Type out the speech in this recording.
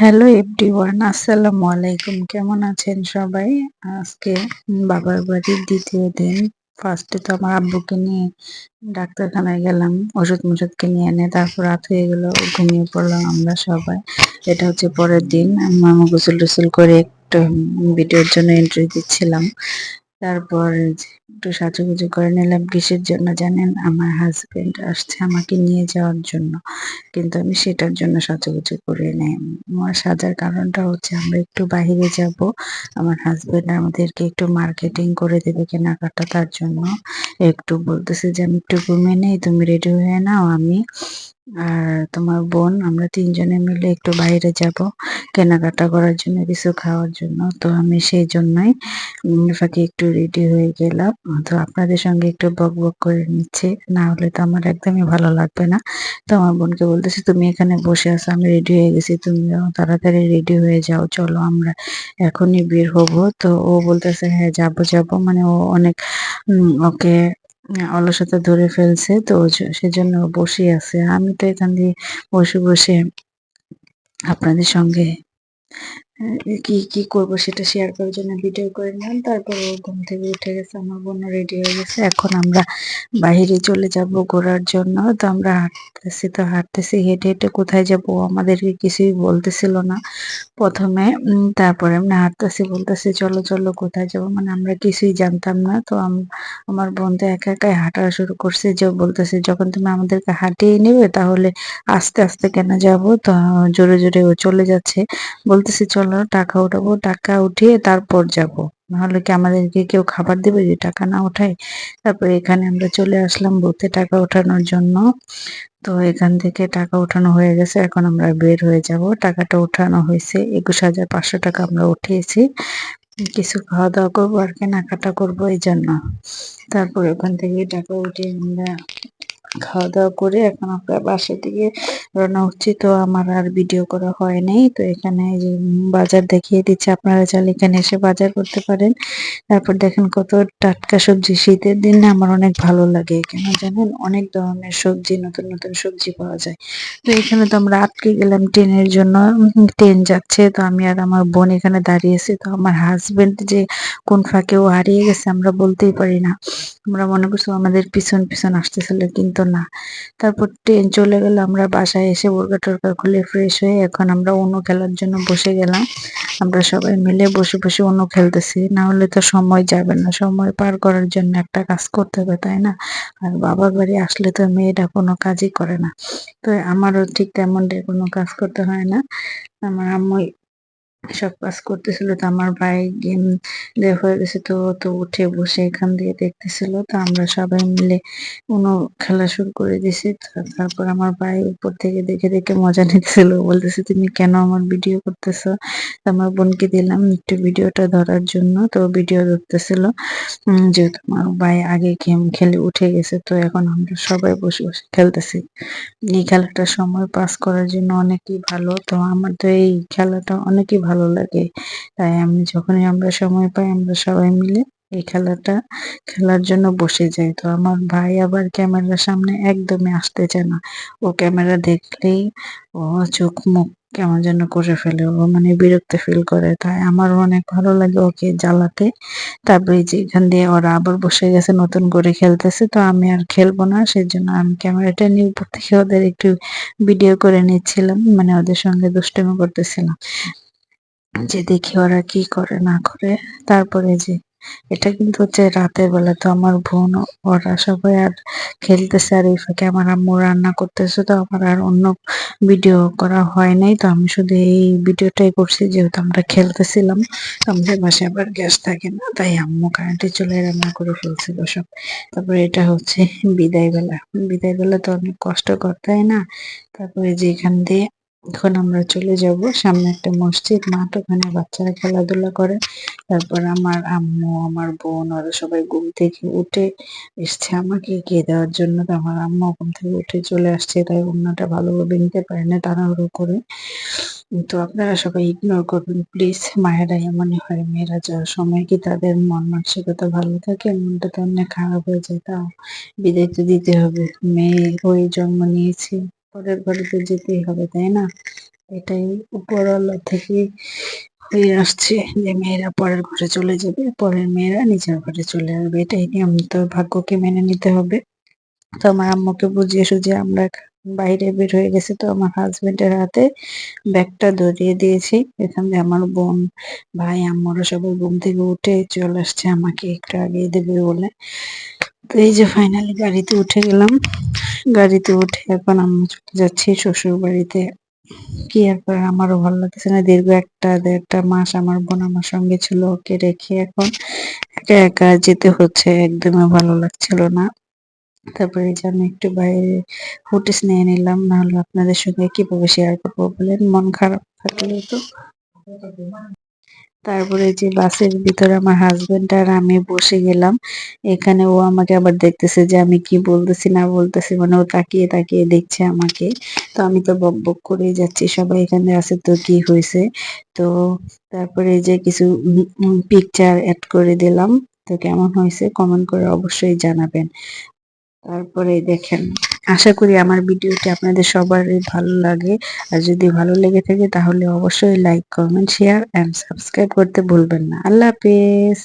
Hello everyone আসসালামু আলাইকুম কেমন আছেন সবাই? আজকে বাবার বাড়ির দ্বিতীয় দিন। ফার্স্টে তো আমার আব্বুকে নিয়ে ডাক্তারখানায় গেলাম ওষুধ মষুধ কিনে এনে তারপর রাত হয়ে গেল, ঘুমিয়ে পড়লাম আমরা সবাই। এটা হচ্ছে পরের দিন। আমি গোসল টোসল করে একটু ভিডিওর জন্য এন্ট্রি দিচ্ছিলাম। তারপর একটু সাজুগুজু করে নিলাম কিসের জন্য জানেন? আমার হাজবেন্ড আসছে আমাকে নিয়ে যাওয়ার জন্য। কিন্তু আমি সেটার জন্য সাজুগুজু করে নেই। আমার সাজার কারণটা হচ্ছে আমরা একটু বাহিরে যাব। আমার হাজবেন্ড আমাদেরকে একটু মার্কেটিং করে দেবে কেনাকাটা তার জন্য। একটু বলতেছে যে, আমি একটু ঘুমিয়ে নেই, তুমি রেডি হয়ে নাও, আমি আর তোমার বোন, আমরা তিনজনে মিলে একটু বাইরে যাব কেনাকাটা করার জন্য, কিছু খাওয়ার জন্য। তো আমি সেই জন্যই ফাঁকে একটু রেডি হয়ে গেলাম। তো আপনাদের সঙ্গে একটু বক বক করে নিচ্ছে। না হলে তো আমার একদমই ভালো লাগবে না। তো আমার বোনকে বলতেছি, তুমি এখানে বসে আছো, আমি রেডি হয়ে গেছি। তুমি তাড়াতাড়ি রেডি হয়ে যাও। চলো, আমরা এখনই বের হব। তো ও বলতেছে হ্যাঁ যাব যাব। মানে ও অনেক ওকে অলসতা ধরে ফেলছে, তো সেজন্য বসে আছে। আমি তো এখান দিয়ে বসে বসে আপনাদের সঙ্গে কি কি করব সেটা শেয়ার করার জন্য ভিডিও করে নিলাম। তারপর ও ঘুম থেকে উঠে গেছে, আমার বোন রেডি হয়ে গেছে। এখন আমরা বাহিরে চলে যাব ঘোরার জন্য। তো আমরা হাঁটতেছি, তো হাঁটতেছি, হেঁটে হেঁটে কোথায় যাব আমাদেরকে কিছুই বলতেছিল না প্রথমে। তারপরে এমনি হাঁটতেছি, বলতেছি, চলো চলো, কোথায় যাব? মানে আমরা কিছুই জানতাম না। তো আমার বোন তো একা একাই হাঁটা শুরু করছে। যে বলতেছে, যখন তুমি আমাদেরকে হাঁটিয়ে নেবে, তাহলে আস্তে আস্তে কেন যাব? তো জোরে জোরে ও চলে যাচ্ছে। বলতেছে, চলো টাকা উঠাবো, টাকা উঠিয়ে তারপর যাব। নাহলে কি আমাদেরকে কেউ খাবার দেবে যে টাকা না উঠায়? তারপর এখানে আমরা চলে আসলাম বুথে টাকা ওঠানোর জন্য। তো এখান থেকে টাকা উঠানো হয়ে গেছে, এখন আমরা বের হয়ে যাব। টাকাটা উঠানো হয়েছে, একুশ হাজার পাঁচশো টাকা আমরা উঠিয়েছি। কিছু খাওয়া দাওয়া করব আর কেনাকাটা করব এই জন্য। তারপর ওখান থেকে টাকা উঠিয়ে আমরা খাওয়া দাওয়া করে এখন আমরা বাসার দিকে রওনা হচ্ছি। তো আমার আর ভিডিও করা হয় নাই। তো এখানে বাজার দেখিয়ে দিচ্ছে। আপনারা চাইলে এখানে এসে বাজার করতে পারেন। তারপর দেখেন কত টাটকা সবজি। শীতের দিনে আমার অনেক ভালো লাগে। এখানে জানেন? অনেক ধরনের সবজি, নতুন নতুন সবজি পাওয়া যায়। তো এখানে তো আমরা আটকে গেলাম ট্রেনের জন্য। ট্রেন যাচ্ছে। তো আমি আর আমার বোন এখানে দাঁড়িয়েছি তো আমার হাজবেন্ড যে কোন ফাঁকে ও হারিয়ে গেছে আমরা বলতেই পারি না। আমরা মনে করছি আমাদের পিছন পিছন আসতেছিল। কিন্তু না। তারপর ট্রেন চলে গেল, আমরা বাসায় এসে বোরকা টোরকা খুলে ফ্রেশ হয়ে এখন আমরা অন্য খেলার জন্য বসে গেলাম। আমরা সবাই মিলে বসে বসে অন্য খেলতেছি। না হলে তো সময় যাবে না। সময় পার করার জন্য একটা কাজ করতে হবে, তাই না? আর বাবার বাড়ি আসলে তো মেয়েটা কোনো কাজই করে না। তো আমারও ঠিক তেমনটাই কোনো কাজ করতে হয় না। আমার আম্মু সব কাজ করতেছিল, তো আমার ভাই গেম দেওয়া হয়ে গেছে, তো তো উঠে বসে এখান দিয়ে দেখতেছিল, তো আমরা সবাই মিলে কোনো খেলা শুরু করে দিছি তারপর আমার ভাই উপর থেকে দেখে দেখে মজা নিতেছিল, বলতেছে, তুমি কেন আমার ভিডিও করতেছো? আমার বোনকে দিলাম একটু ভিডিওটা ধরার জন্য, তো ভিডিও ধরতেছিল যেহেতু আমার ভাই আগে গেম খেলে উঠে গেছে, তো এখন আমরা সবাই বসে বসে খেলতেছি। এই খেলাটা সময় পাস করার জন্য অনেকই ভালো, তো আমার তো এই খেলাটা অনেকই ভালো লাগে। তাই আমি যখনই আমরা সময় পাই, আমরা সবাই মিলে এই খেলাটা খেলার জন্য বসে যাই। তো আমার ভাই আবার ক্যামেরার সামনে একদমই আসতে চায় না। ও ক্যামেরা দেখলেই ও চোখ মুখ কেমন যেন করে ফেলে। ও মানে বিরক্ত ফিল করে। তাই আমারও অনেক ভালো লাগে ওকে জ্বালাতে। তারপরে যেখান দিয়ে ওরা আবার বসে গেছে, নতুন করে খেলতেছে। তো আমি আর খেলব না, সেজন্য আমি ক্যামেরাটা নিয়ে উপর থেকে ওদের একটু ভিডিও করে নিচ্ছিলাম। মানে ওদের সঙ্গে দুষ্টমি করতেছিলাম। যে দেখি ওরা কি করে, না করে। তারপরে যে, এটা কিন্তু হচ্ছে রাতের বেলা তো আমার বোন, ওরা সবাই আর খেলতেছে আর এই ফাঁকে আমার আম্মু রান্না করতেছে, তো আমার আর অন্য ভিডিও করা হয় নাই। তো আমি শুধু এই ভিডিওটাই করছি, যেহেতু আমরা খেলতেছিলাম। তো আমাদের বাসায় আবার গ্যাস থাকে না, তাই আম্মু কারেন্টে চলে রান্না করে ফেলছিল সব। তারপরে এটা হচ্ছে বিদায় বেলা বিদায় বেলা তো অনেক কষ্ট করতে হয় না। তারপরে যে এখান দিয়ে এখন আমরা চলে যাব সামনে একটা মসজিদ, মাঠ, ওখানে বাচ্চারা খেলাধুলা করে। তারপর আমার আম্মু, আমার বোন, ওরা সবাই ঘুম থেকে উঠে এসছে আমাকে এগিয়ে দেওয়ার জন্য। তো আমার আম্মু ঘুম থেকে উঠে চলে আসছে, তাই অন্যটা ভালোভাবে নিতে পারে না তাড়াহুড়ো করে। তো আপনারা সবাই ইগনোর করবেন প্লিজ মায়েরা এমনই হয়, মেয়েরা যাওয়ার সময় কি তাদের মন মানসিকতা ভালো থাকে? মনটা তো অনেক খারাপ হয়ে যায়, তাও বিদায় তো দিতে হবে। মেয়ে হয়ে জন্ম নিয়েছি। পরের ঘরে তো যেতেই হবে, তাই না? এটাই উপরওয়ালা থেকে হয়ে আসছে যে মেয়েরা পরের ঘরে চলে যাবে, পরের মেয়েরা নিজের ঘরে চলে আসবে। এটাই নিয়ম। তো ভাগ্যকে মেনে নিতে হবে। তো আমার আম্মুকে বুঝিয়ে সুঝিয়ে আমরা বাইরে বের হয়ে গেছে। তো আমার হাজবেন্ডের হাতে ব্যাগটা ধরিয়ে দিয়েছি। এখান এখানে আমার বোন, ভাই, আম্মুরা সবাই ঘুম থেকে উঠে চলে আসছে আমাকে একটু আগিয়ে দেবে বলে। তো এই যে ফাইনালি গাড়িতে উঠে গেলাম। গাড়িতে উঠে এখন আম্মু চলে যাচ্ছি শ্বশুর বাড়িতে কি আর করার, আমারও ভালো লাগছে না। দীর্ঘ একটা দেড়টা মাস আমার বোন আমার সঙ্গে ছিল, ওকে রেখে এখন একা একা যেতে হচ্ছে, একদমই ভালো লাগছিল না। তারপরে যে আমি একটু বাইরে ফুটেজ নিয়ে নিলাম, নাহলে আপনাদের সঙ্গে কীভাবে শেয়ার করব বলেন? মন খারাপ থাকলে তো। তারপরে যে বাসের ভিতরে আমার হাজবেন্ড আর আমি বসে গেলাম। এখানে ও আমাকে আবার দেখতেছে যে আমি কি বলতেছি, না বলতেছি মানে ও তাকিয়ে তাকিয়ে দেখছে আমাকে। তো আমি তো বক বক করেই যাচ্ছি, সবাই এখানে আছে তো কি হয়েছে? তো তারপরে যে কিছু পিকচার অ্যাড করে দিলাম। তো কেমন হয়েছে? কমেন্ট করে অবশ্যই জানাবেন। তারপরে দেখেন। আশা করি আমার ভিডিওটি আপনাদের সবারই ভালো লাগে। আর যদি ভালো লেগে থাকে তাহলে অবশ্যই like comment share and subscribe করতে ভুলবেন না। আল্লাহ হাফেজ।